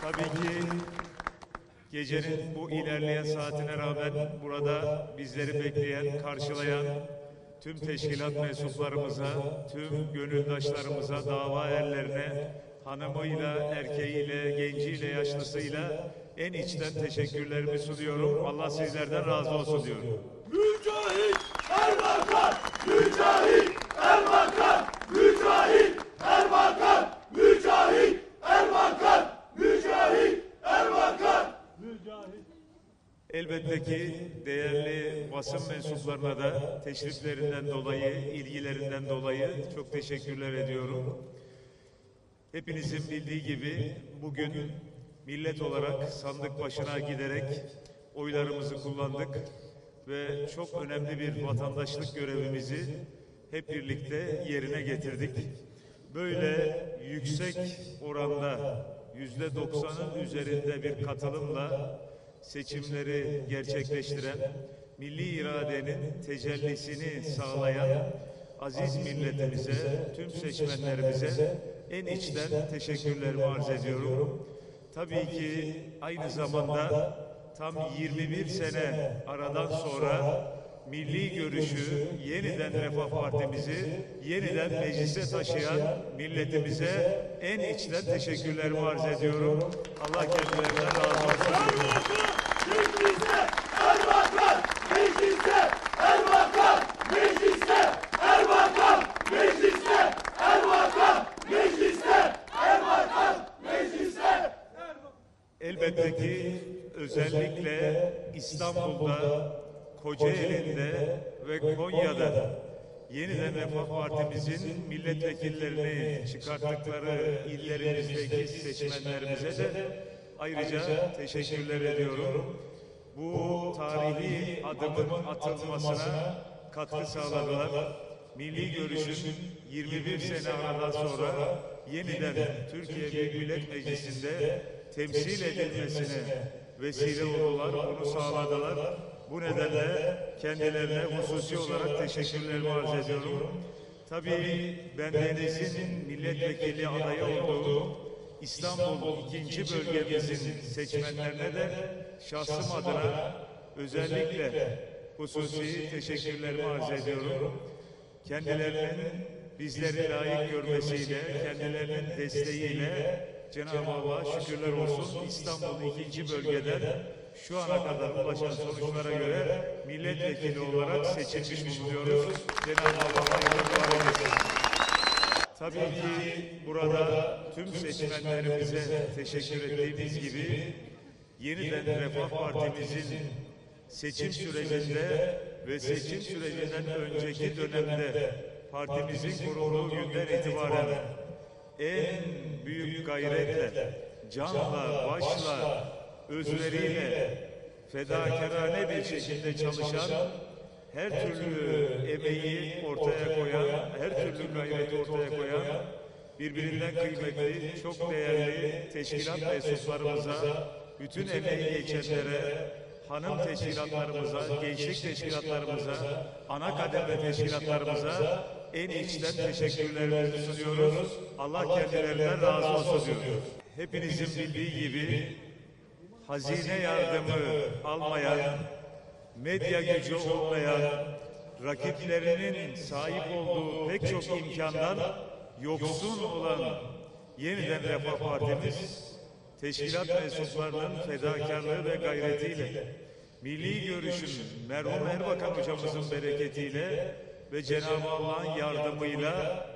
Tabii ki gecenin bu ilerleyen saatine rağmen burada bizleri bekleyen, karşılayan tüm teşkilat mensuplarımıza, tüm gönüldaşlarımıza, dava erlerine, hanımıyla, erkeğiyle, genciyle, yaşlısıyla en içten teşekkürlerimi sunuyorum. Allah sizlerden razı olsun diyorum. Mücahit Erbakan! Mücahit Erbakan! Mücahit Erbakan! Mücahit Erbakan! Mücahit Erbakan! Elbette ki değerli basın mensuplarına da teşriflerinden dolayı, ilgilerinden dolayı çok teşekkürler ediyorum. Hepinizin bildiği gibi bugün millet olarak sandık başına giderek oylarımızı kullandık ve çok önemli bir vatandaşlık görevimizi hep birlikte yerine getirdik. Böyle yüksek oranda yüzde doksanın üzerinde bir katılımla seçimleri gerçekleştiren, milli iradenin tecellisini sağlayan aziz milletimize, tüm seçmenlerimize en içten teşekkürlerimi arz ediyorum. Tabii ki aynı zamanda tam 21 sene aradan sonra milli görüşü yeniden Refah Partimizi yeniden meclise taşıyan milletimize en içten teşekkürlerimi arz ediyorum. Allah kendilerinden razı olsun. Elbette ki özellikle İstanbul'da, Kocaeli'nde ve Konya'da yeniden Refah Partimizin milletvekillerini çıkarttıkları illerimizdeki seçmenlerimize de ayrıca teşekkürler ediyorum. Bu tarihi adımın atılmasına katkı sağladılar. Milli görüşün 21 sene aradan sonra yeniden Türkiye Büyük Millet Meclisi'nde temsil edilmesine vesile oldular, onu sağladılar. Bu nedenle kendilerine hususi olarak teşekkürlerimi arz ediyorum. Tabii bendenizin milletvekili adayı olduğu İstanbul ikinci bölgemizin seçmenlerine de şahsım adına özellikle hususi teşekkürlerimi arz ediyorum. Kendilerinin bizleri layık görmesiyle, kendilerinin desteğiyle Cenab-ı Allah'a şükürler olsun İstanbul ikinci bölgeden şu ana kadar ulaşan sonuçlara göre milletvekili olarak seçilmiş bulunuyoruz. Cenab-ı Allah'a yardımcı olsun. Tabii ki burada tüm seçmenlerimize teşekkür ettiğimiz gibi yeniden Refah Partimizin seçim sürecinde ve seçim sürecinden önceki dönemde partimizin kurulduğu günden itibaren en büyük gayretle, canla, başla, özveriyle, fedakarane bir şekilde çalışan, her türlü emeği ortaya koyan, her türlü gayreti ortaya koyan, birbirinden kıymetli, çok değerli teşkilat mensuplarımıza, bütün emeği geçenlere, hanım teşkilatlarımıza, gençlik teşkilatlarımıza, ana kademe teşkilatlarımıza en içten teşekkürlerimizi sunuyoruz. Allah kendilerinden razı olsun diyoruz. Hepinizin bildiği gibi hazine yardımı almayan, medya gücü olmayan, rakiplerinin sahip olduğu pek çok imkandan yoksun olan yeniden Refah Partimiz, teşkilat mensuplarının fedakarlığı ve gayretiyle, milli görüşün merhum Erbakan hocamızın bereketiyle ve Cenab-ı Allah'ın yardımıyla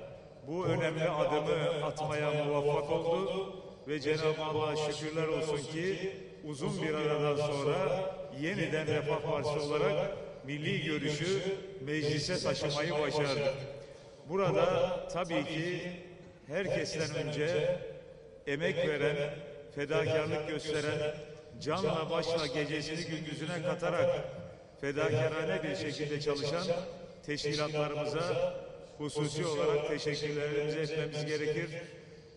bu önemli adımı atmaya muvaffak oldu ve Cenab-ı Allah'a şükürler olsun ki uzun bir aradan sonra yeniden Refah Partisi olarak milli görüşü meclise taşımayı başardık. Burada tabii ki herkesten önce emek veren, fedakarlık gösteren, canla başla gecesini gündüzüne katarak fedakarane bir şekilde çalışan teşkilatlarımıza hususi olarak teşekkürlerimizi etmemiz gerekir.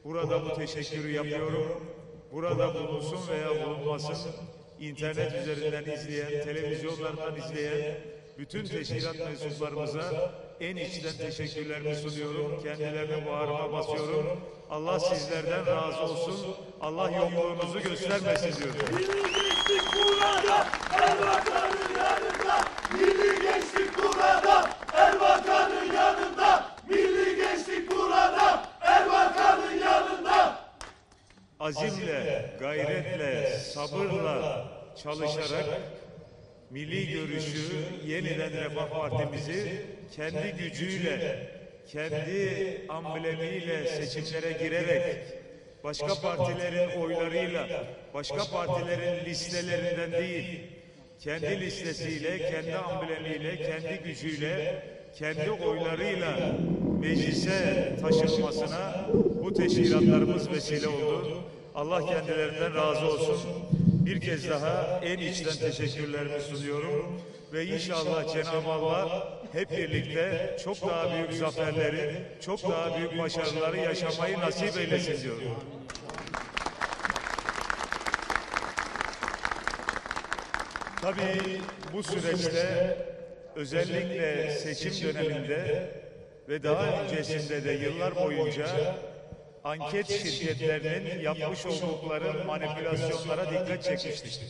Burada bu teşekkürü yapıyorum. Burada bulunsun veya bulunmasın, internet üzerinden izleyen, televizyonlardan izleyen bütün teşkilat mensuplarımıza en içten teşekkürlerimi sunuyorum. Kendilerine bağrıma basıyorum. Allah sizlerden razı olsun. Allah yokluğunuzu göstermesin diyorum. Gençlik burada, Erbakan'ın yanında. Milli gençlik burada, Erbakan'ın yanında. Milli gençlik burada, Erbakan'ın yanında. azimle, gayretle, sabırla çalışarak milli görüşü yeniden Refah Partimizi kendi gücüyle, kendi amblemiyle seçimlere girerek başka partilerin oylarıyla, başka partilerin listelerinden değil, kendi listesiyle, kendi amblemiyle, kendi gücüyle, kendi oylarıyla meclise taşınmasına bu teşkilatlarımız vesile oldu. Allah kendilerinden razı olsun. Bir kez daha en içten teşekkürlerimi sunuyorum ve inşallah Cenab-ı Allah hep birlikte çok daha büyük zaferleri, çok daha büyük başarıları yaşamayı nasip eylesin diyorum. Tabii bu süreçte özellikle seçim döneminde ve daha öncesinde de yıllar boyunca anket şirketlerinin yapmış oldukları manipülasyonlara dikkat çekmiştik.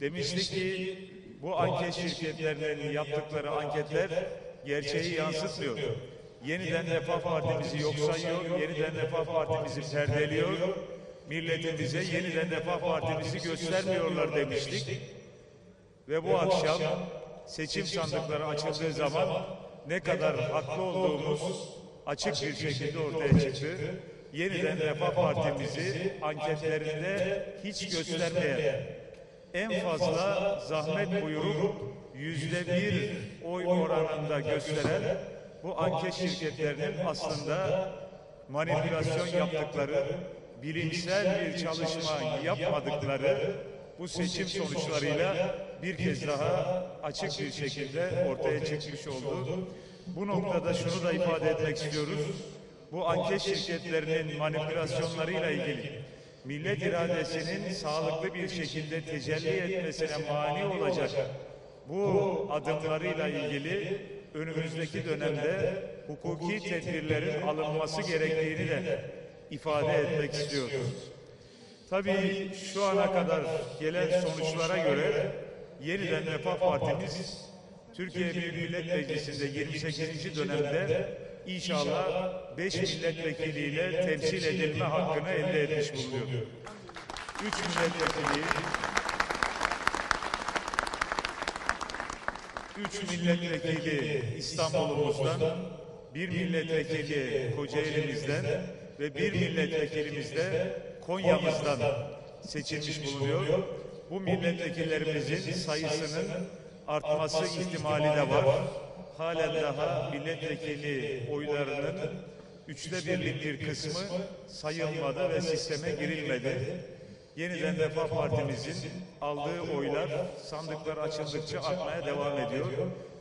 Demiştik ki bu anket şirketlerinin yaptıkları anketler gerçeği yansıtmıyor. Yeniden Refah Partimizi yok sayıyor, yeniden Refah Partimizi perdeliyor, milletimize yeniden Refah Partimizi göstermiyorlar demiştik. Ve bu akşam seçim sandıkları açıldığı zaman ne kadar haklı olduğumuz açık bir şekilde ortaya çıktı. Yeniden Refah Partimizi anketlerinde hiç göstermeyen, en fazla zahmet buyurup yüzde bir oy oranında gösteren bu anket şirketlerinin aslında manipülasyon yaptıkları, bilimsel bir çalışma yapmadıkları bu seçim sonuçlarıyla bir kez daha açık bir şekilde ortaya çıkmış oldu. Bu noktada şunu da ifade etmek istiyoruz. Bu anket şirketlerinin manipülasyonlarıyla ilgili millet iradesinin sağlıklı bir şekilde tecelli etmesine mani olacak bu adımlarıyla ilgili önümüzdeki dönemde hukuki tedbirlerin alınması gerektiğini de ifade etmek istiyoruz. Tabii şu ana kadar gelen sonuçlara göre yeniden Refah Partimiz Türkiye Büyük Millet Meclisi'nde 28. dönemde inşallah 5 milletvekiliyle temsil edilme hakkını elde etmiş bulunuyor. 3 milletvekili, 3 milletvekili İstanbul'umuzdan, bir milletvekili Kocaeli'mizden ve bir milletvekilimiz de Konya'mızdan seçilmiş bulunuyor. Bu milletvekillerimizin sayısının artması ihtimali de var. Halen daha milletvekili oylarının üçte birlik bir kısmı sayılmadı ve sisteme girilmedi. Yeniden Refah Partimizin aldığı oylar sandıklar açıldıkça artmaya devam ediyor.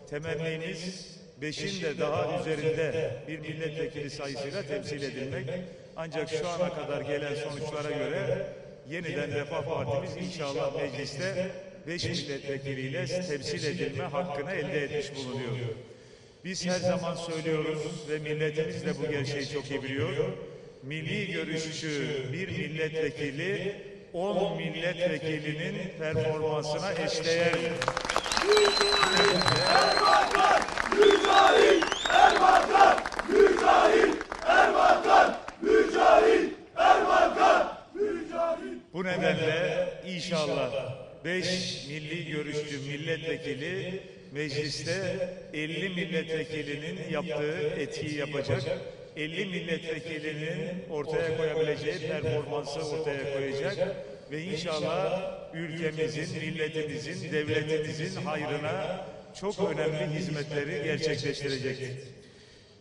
Temennimiz beşin de daha üzerinde bir milletvekili sayısıyla temsil edilmek. Ancak şu ana kadar gelen sonuçlara göre yeniden Refah Partimiz inşallah mecliste beş milletvekiliyle temsil edilme hakkını elde etmiş bulunuyor. Biz her zaman söylüyoruz ve milletimiz de bu gerçeği çok iyi biliyor. Milli görüşçü bir milletvekili 10 milletvekilinin performansına eşdeğer. Erbakan, Mücahit, Erbakan, Mücahit, Erbakan, Mücahit, Erbakan, Mücahit. Bu nedenle inşallah 5 milli görüşçü milletvekili mecliste 50 milletvekilinin yaptığı etkiyi yapacak. 50 milletvekilinin ortaya koyabileceği performansı ortaya koyacak ve inşallah ülkemizin, milletimizin, devletimizin hayrına çok önemli hizmetleri gerçekleştirecek.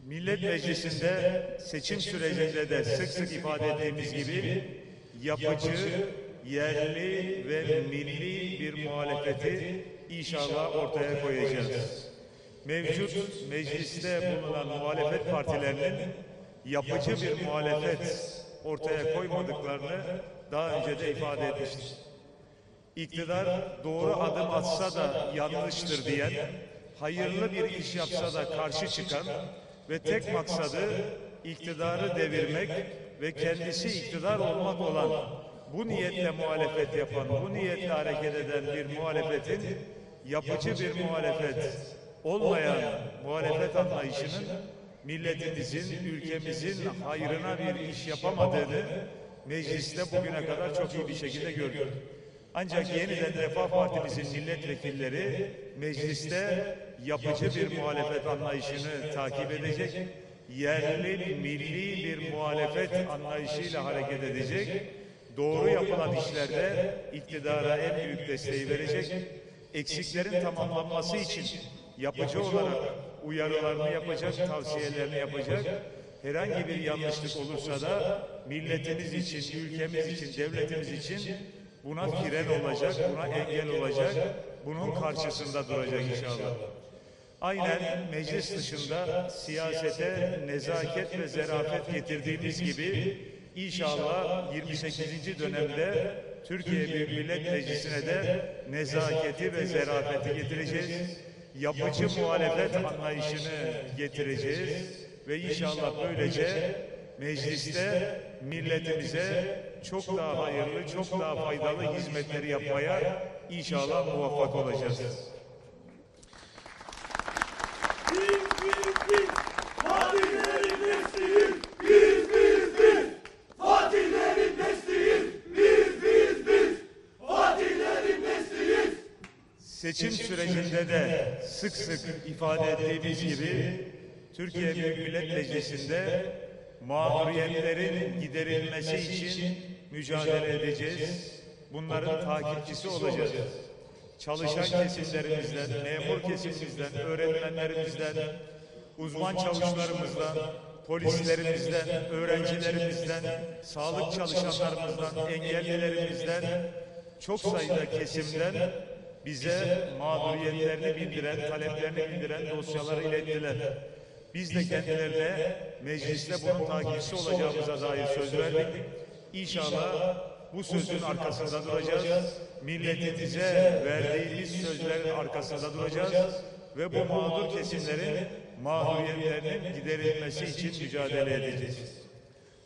Millet Meclisi'nde seçim sürecinde de sık sık ifade ettiğimiz gibi yapıcı, yerli ve milli bir muhalefeti inşallah ortaya koyacağız. Mevcut mecliste bulunan muhalefet partilerinin yapıcı bir muhalefet ortaya koymadıklarını daha önce de ifade etmiştim. İktidar doğru adım atsa da yanlıştır diyen, hayırlı bir iş yapsa da karşı çıkan ve tek maksadı iktidarı devirmek ve kendisi iktidar olmak olan bu niyetle muhalefet yapan, bu niyetle hareket eden bir muhalefetin yapıcı bir muhalefet olmayan muhalefet anlayışının milletimizin, ülkemizin hayrına bir iş yapamadığını mecliste bugüne kadar çok iyi bir şekilde gördük. Ancak yeniden Refah Partimizin milletvekilleri mecliste yapıcı bir muhalefet anlayışını takip edecek, yerli, milli bir muhalefet anlayışıyla hareket edecek, doğru yapılan işlerde iktidara en büyük desteği verecek, eksiklerin tamamlanması için yapıcı olarak uyarılarını yapacak, tavsiyelerini yapacak, herhangi bir yanlışlık olursa da milletimiz için, ülkemiz için, devletimiz için buna fren olacak, buna engel olacak, bunun karşısında duracak inşallah. Aynen meclis dışında siyasete nezaket ve zerafet getirdiğimiz gibi inşallah 28. dönemde Türkiye Büyük Millet Meclisi'ne de nezaketi ve zerafeti getireceğiz. Yapıcı muhalefet anlayışını getireceğiz ve inşallah böylece mecliste milletimize çok daha hayırlı, çok daha faydalı hizmetleri yapmaya inşallah muvaffak olacağız. Biz biz biz. Fatihlerin nesliyiz. Biz biz biz. Fatihlerin nesliyiz. Biz biz biz. Fatihlerin nesliyiz. Seçim sürecinde de sık sık ifade ettiğimiz gibi Türkiye Büyük Millet Meclisi'nde mağduriyetlerin giderilmesi için mücadele edeceğiz. Bunların takipçisi olacağız. Çalışan kesimlerimizden, memur kesimimizden, öğretmenlerimizden, uzman çavuşlarımızdan, polislerimizden, öğrencilerimizden, sağlık çalışanlarımızdan, engellilerimizden, çok sayıda kesimden bize mağduriyetlerini bildiren, taleplerini bildiren dosyaları ilettiler. Biz de kendilerine mecliste bunun takipçisi olacağımıza dair söz verdik. İnşallah bu sözün arkasında duracağız. Milletimize verdiğimiz sözlerin arkasında duracağız. Ve bu mağdur kesimlerin mağduriyetlerinin giderilmesi için mücadele edeceğiz.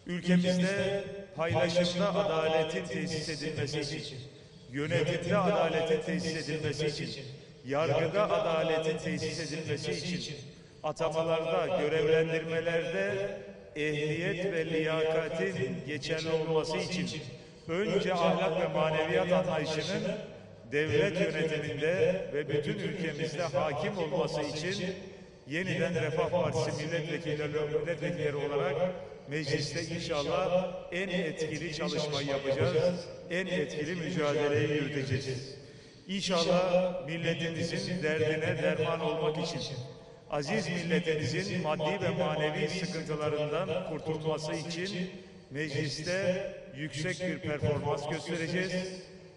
Ülkemizde paylaşımda adaletin tesis edilmesi için, yönetimde adaletin tesis edilmesi için, yargıda adaletin tesis edilmesi için, atamalarda, görevlendirmelerde ehliyet ve liyakatin geçerli olması için önce ahlak ve maneviyat anlayışının devlet yönetiminde ve bütün ülkemizde hakim olması için yeniden Refah Partisi milletvekilleri, milletvekilleri olarak mecliste inşallah en etkili çalışmayı yapacağız. En etkili mücadeleyi yürüteceğiz. İnşallah milletimizin derdine derman olmak için aziz milletimizin maddi ve manevi sıkıntılarından kurtulması için mecliste yüksek bir performans göstereceğiz.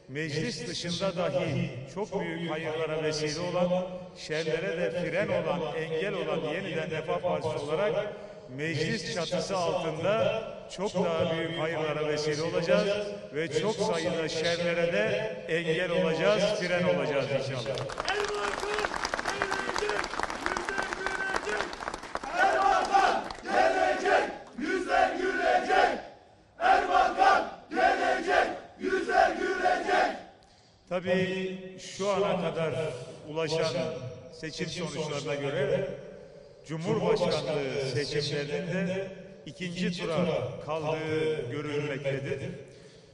Meclis dışında dahi çok büyük hayırlara vesile olan, şerlere de fren olan, engel olan yeniden Refah Partisi olarak meclis çatısı altında çok daha büyük hayırlara vesile olacağız ve çok sayıda şerlere de engel olacağız, fren olacağız inşallah. Erbakan gelecek. Yüzler gülecek. Erbakan gelecek. Yüzler gülecek. Erbakan gelecek. Yüzler gülecek. Tabii şu ana kadar ulaşan seçim sonuçlarına göre Cumhurbaşkanlığı seçimlerinin de ikinci tura kaldığı görülmektedir.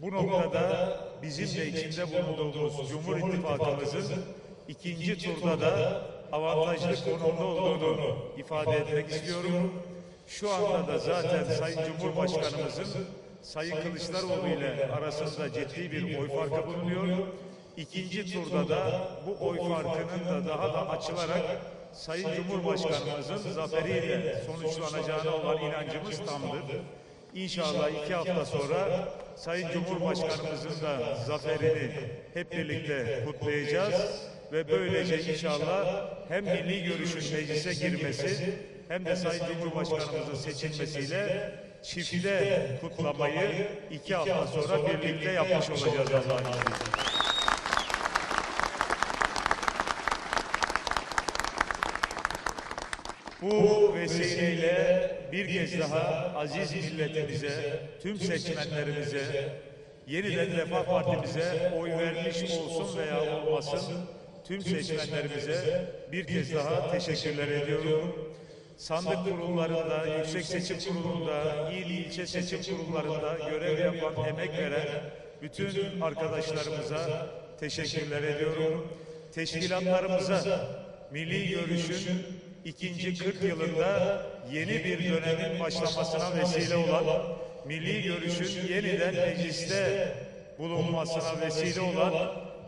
Bu noktada bizim de içinde bulunduğumuz Cumhur İttifakımızın ikinci turda da avantajlı konumda olduğunu ifade etmek istiyorum. Şu anda da zaten Sayın Cumhurbaşkanımızın Sayın Kılıçdaroğlu ile arasında ciddi bir oy farkı bulunuyor. İkinci turda da bu oy farkının da daha da açılarak Sayın Cumhurbaşkanımızın zaferiyle sonuçlanacağına olan inancımız tamdır. İnşallah iki hafta sonra Sayın Cumhurbaşkanımızın da zaferini hep birlikte kutlayacağız ve böylece inşallah hem milli görüşün meclise girmesi hem de Sayın Cumhurbaşkanımızın seçilmesiyle çifte kutlamayı iki hafta sonra birlikte yapmış olacağız Allah'ın izniyle. Bu vesileyle bir kez daha aziz milletimize, tüm seçmenlerimize, yeniden Refah Partimize oy vermiş olsun veya olmasın tüm seçmenlerimize bir kez daha teşekkürler ediyorum. Sandık kurullarında, Yüksek Seçim Kurulu'nda, il ilçe seçim kurullarında görev yapan, emek veren bütün arkadaşlarımıza teşekkürler ediyorum. Teşkilatlarımıza, Milli Görüş'ün ikinci 40 yılında yeni bir dönemin başlamasına vesile olan, Milli Görüş'ün yeniden mecliste bulunmasına vesile olan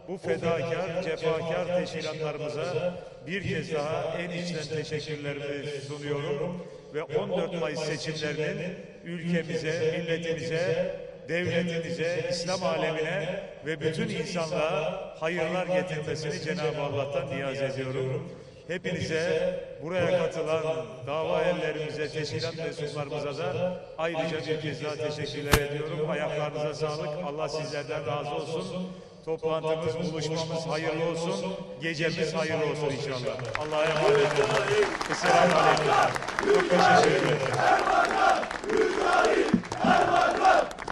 bu fedakar, cefakar teşkilatlarımıza bir kez daha en içten teşekkürlerimi sunuyorum ve 14 Mayıs seçimlerinin ülkemize, milletimize, devletimize, İslam alemine ve bütün insanlığa hayırlar getirmesini Cenab-ı Allah'tan niyaz ediyorum. Hepinize buraya katılan dava ellerimize, teşkilat mensuplarımıza da ayrıca bir kez daha teşekkürler ediyorum. Ayaklarınıza sağlık. Allah sizlerden razı olsun. Toplantımız, buluşmamız hayırlı olsun. Gecemiz hayırlı olsun inşallah. Allah'a emanet olun. Esselamu Aleyküm. Çok teşekkür ederim. Erbakan,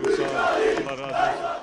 Mücahit, Erbakan.